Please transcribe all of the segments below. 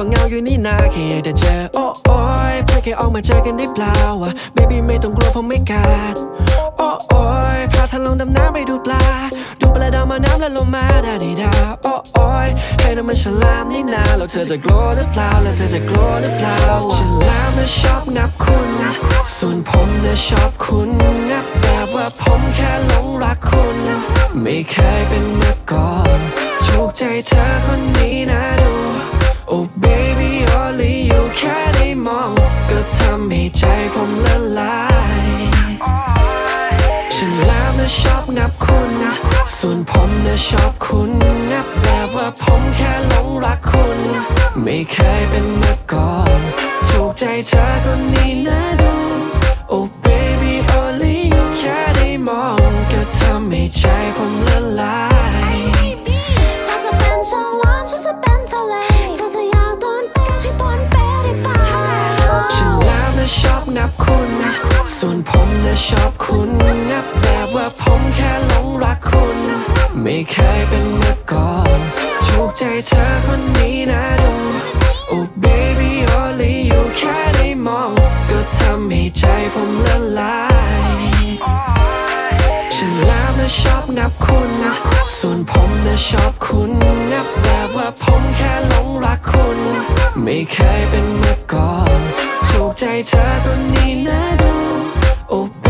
อนนี้ผมก็เงาอยู่นี่นาแค่อยากจะเจอโอ้โอ้ยเพื่อแค่ออกมาเจอกันได้เปล่าวะ baby ไม่ต้องกลัวผมไม่กัดโอ้โอ้ยพาเธอลงดำน้ำไปดูปลา ดูปลาดาวมาน้ำแล้วลงมาดาดีดาโอ้โอ้ยให้น้ำมันฉลามนี่นาแล้วเธอจะกลัวหรือเปล่าแล้วเธอจะกลัวหรือเปล่าฉลามน่ะชอบงับคุณส่วนผมน่ะชอบคุณงับแบบว่าผมแค่หลงรักคุณ ไม่เคยเป็น เคยเป็นมาก่อน ถูกใจเธอคนนี้นะดู Oh baby only you แค่ได้มองก็ทำให้ใจผมละลายเธอจะเป็นฉลามฉันจะเป็นทะเลเธอจะอยากโดนเปะให้บนเปะได้เปล่าฉันแล้วนะชอบงับคุณ ส่วนผมนะชอบคุณงับแบบว่าผมแค่หลงรักคุณ ไม่เคยเป็นมาก่อน ถูกใจเธอคนนี้นะดู ชอบคุณงับแบบว่าผมแค่หลงรักคุณ ไม่เคยเป็นมาก่อน ถูกใจเธอคนนี้นะดู oh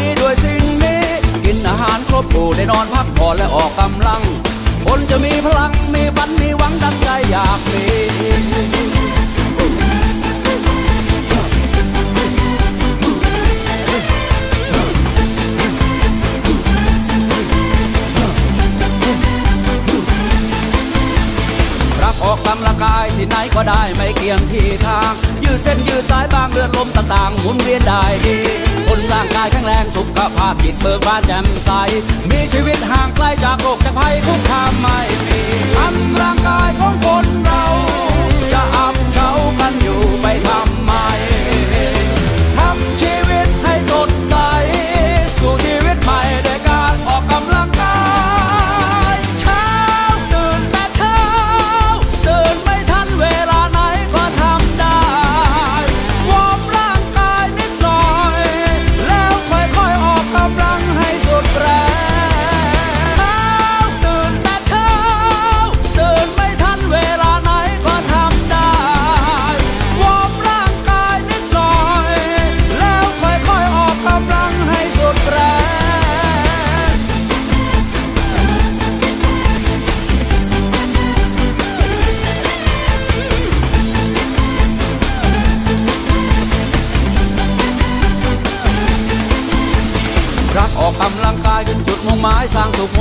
ดีด้วยสิ่งนี้ กินอาหารครบหมู่ได้นอนพักผ่อนและออกกำลัง คนจะมีพลังมีฝันมีหวังดังใจอยากมี รักออกกำลังกายที่ไหนก็ได้ไม่เกี่ยงที่ทาง ยืดเส้นยืดสายบางเลือดลมต่างๆหมุนเวียนได้ดีคนร่างกายแข็งแรงสุขภาพจิตเบิกบานแจ่มใส มีชีวิตห่างไกลจากโรคจากภัยคุกคามไม่มีทำร่างกายของคนเรา จะอับเฉากันอยู่ไปทำ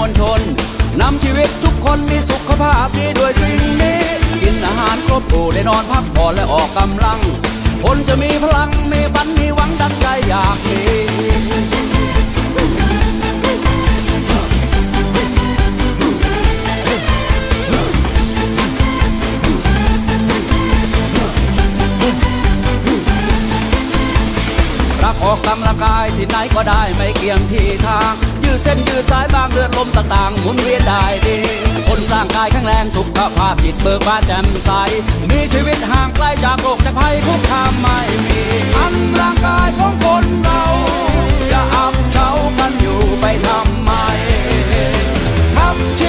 วลชนนำชีวิตทุกคนมีสุขภาพดีด้วยสิ่งนี้ กินอาหารครบหมู่ได้นอนพักผ่อนและออกกำลัง คนจะมีพลังมีฝันมีหวังดังใจอยากมีรักออกกำลังกายที่ไหนก็ได้ไม่เกี่ยงที่ทาง ยืดเส้นยืดสายบางเลือดลมต่างๆหมุนเวียนได้ดี คนร่างกายแข็งแรงสุขภาพจิตเบิกบานแจ่มใส มีชีวิตห่างไกลจากโรคจากภัยคุกคามไม่มีอันร่างกายของคนเรา จะอับเฉากันอยู่ไปทำไมทำชี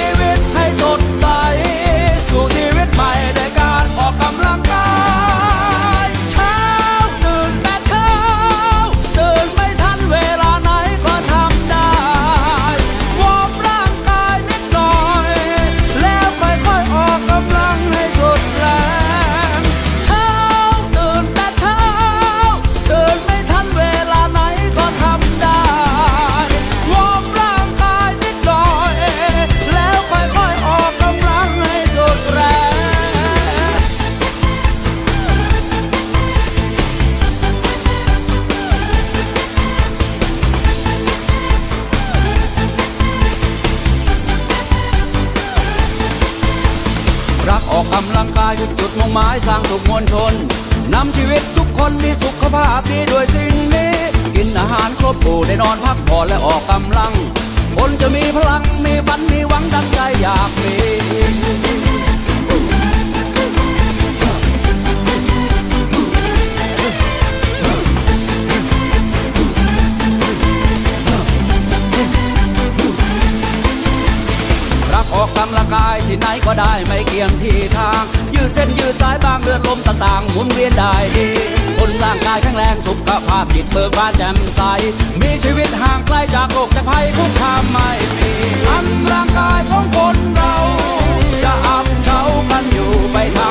รักออกกำลังกายคือจุดมุ่งหมายสร้างสุขมวลชนนำชีวิตทุกคนมีสุขภาพดีด้วยสิ่งนี้ กินอาหารครบถ้วนได้นอนพักผ่อนและออกกำลัง คนจะมีพลังมีฝันมีหวังดังใจอยากมี ที่ไหนก็ได้ไม่เกี่ยงที่ทาง ยืดเส้นยืดสายบางเลือดลมต่างๆหมุนเวียนได้ดี คนร่างกายแข็งแรงสุขภาพจิตเบิกบานแจ่มใส มีชีวิตห่างไกลจากโรคจากภัยคุกคามไม่มีอันร่างกายของคนเรา จะอับเฉากันอยู่ไปทาง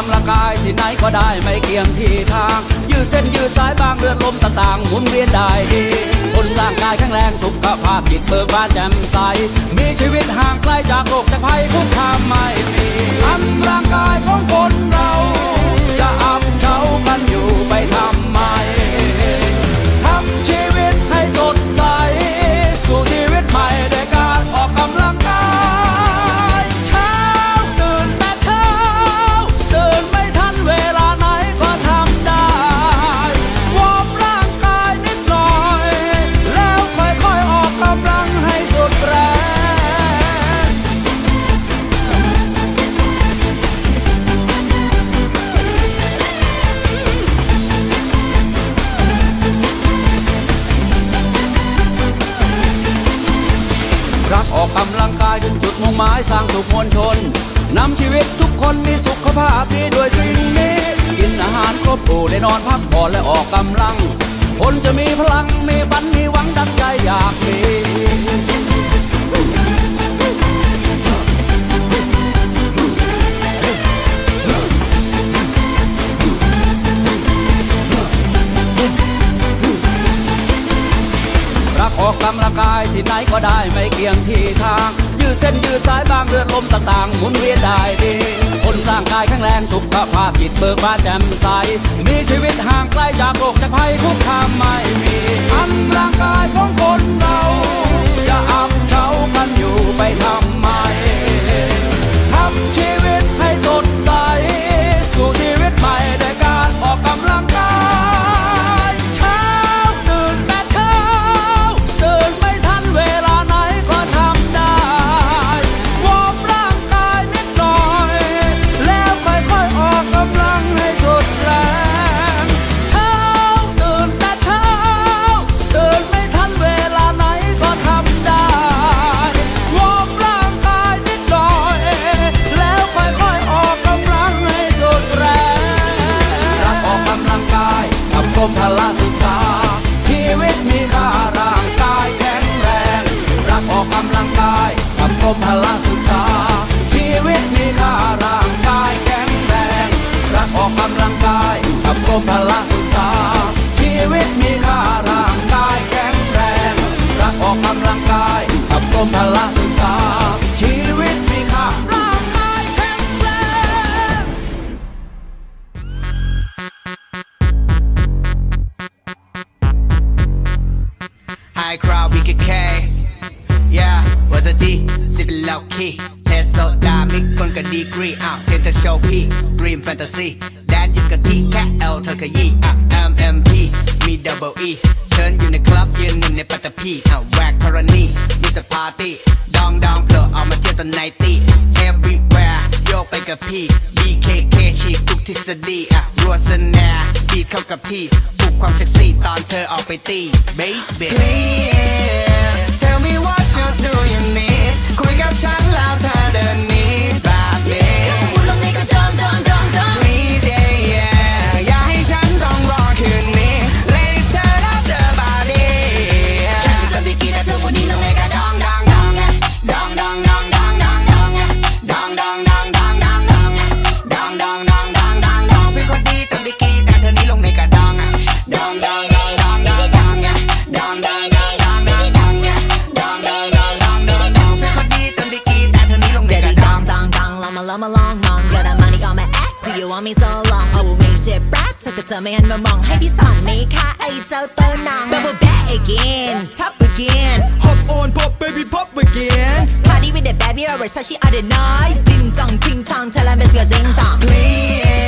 รักออกกำลังกายที่ไหนก็ได้ไม่เกี่ยงที่ทาง ยืดเส้นยืดสายบางเลือดลมต่างๆหมุนเวียนได้ดีคนร่างกายแข็งแรงสุขภาพจิตเบิกบานแจ่มใส มีชีวิตห่างไกลจากโรคจากภัยคุกคามไม่มีทำร่างกายของคนเรา จะอับเฉากันอยู่ไปทำ กำลัง คนจะมีพลัง มีฝัน มีหวังดังใจอยากมีรักออกกำลังกายที่ไหนก็ได้ไม่เกี่ยงที่ทาง ดเส้นยืดสายบางเลือดลมต่างๆหมุนเวียนได้ดีคนร่างกายแข็งแรงสุขภาพจิตเบิกบานแจ่มใสมีชีวิตห่างไกลจากโรคจากภัยคุกคามไม่มีอันร่างกาย มพละศึกษา ชีวิตมีค่าร่างกายแข็งแรง รักออกกำลังกายกับกรมพละศึกษา ชีวิตมีค่าร่างกายแข็งแรง รักออกกำลังกายกับกรมพละศึกษา แดนอยู่กับที่แค่ L เธอขยี้อะ MMP มี double E เชิญอยู่ในคลับยืนหนึ่งในปัตตพีอะแวกธรณีมีสปาร์ตี้ดองดองเผลอออกมาเที่ยวตอนไนตี้ everywhere โยกไปกับพี่ BKK ฉีกทุกทฤษฎีอะรัวสแนร์บีดเข้ากับที่ปลุกความเซ็กซี่ตอนเธอออกไปตี baby Please. ลองมาลองมองยอดมานี่ on my ass do you want me so long เอาไม่เจ็บรักถ้าเกิดเธอไม่หันมามองให้พี่สอนไหมคะไอ้เจ้าตัวนาง bubble back again top again hop on pop baby pop again party with the baby or Versace all the night ding dong ting tong tell her miss your ding dong please